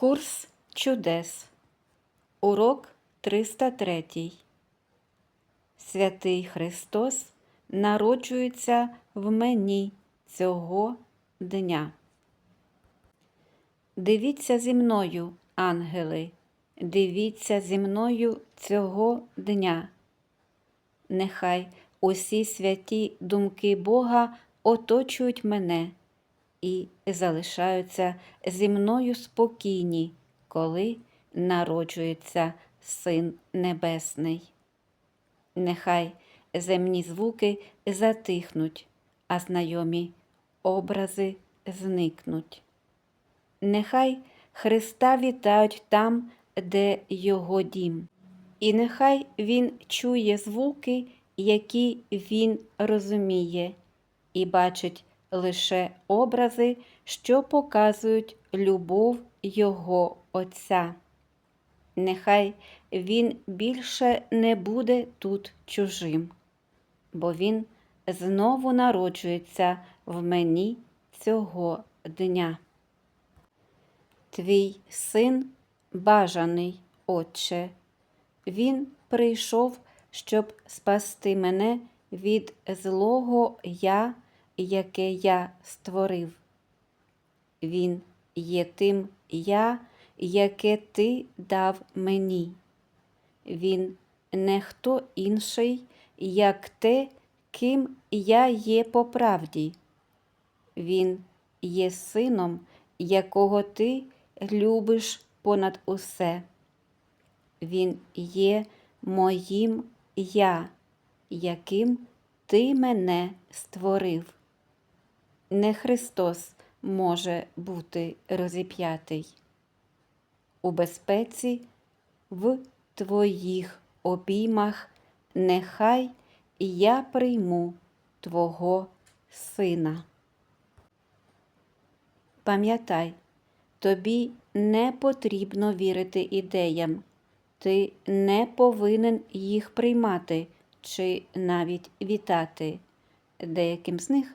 Курс чудес. Урок 303. Святий Христос народжується в мені цього дня. Дивіться зі мною, ангели, дивіться зі мною цього дня. Нехай усі святі думки Бога оточують мене і залишаються зі мною спокійні, коли народжується Син Небесний. Нехай земні звуки затихнуть, а знайомі образи зникнуть. Нехай Христа вітають там, де Його дім, і нехай Він чує звуки, які Він розуміє, і бачить лише образи, що показують любов Його Отця. Нехай Він більше не буде тут чужим, бо Він знову народжується в мені цього дня. Твій син бажаний, Отче, Він прийшов, щоб спасти мене від злого я, яке я створив. Він є тим я, яке ти дав мені. Він не хто інший, як те, ким я є по правді. Він є сином, якого ти любиш понад усе. Він є моїм я, яким ти мене створив. Не Христос може бути розіп'ятий. У безпеці в твоїх обіймах нехай я прийму Твого Сина. Пам'ятай, тобі не потрібно вірити ідеям, ти не повинен їх приймати чи навіть вітати. Деяким з них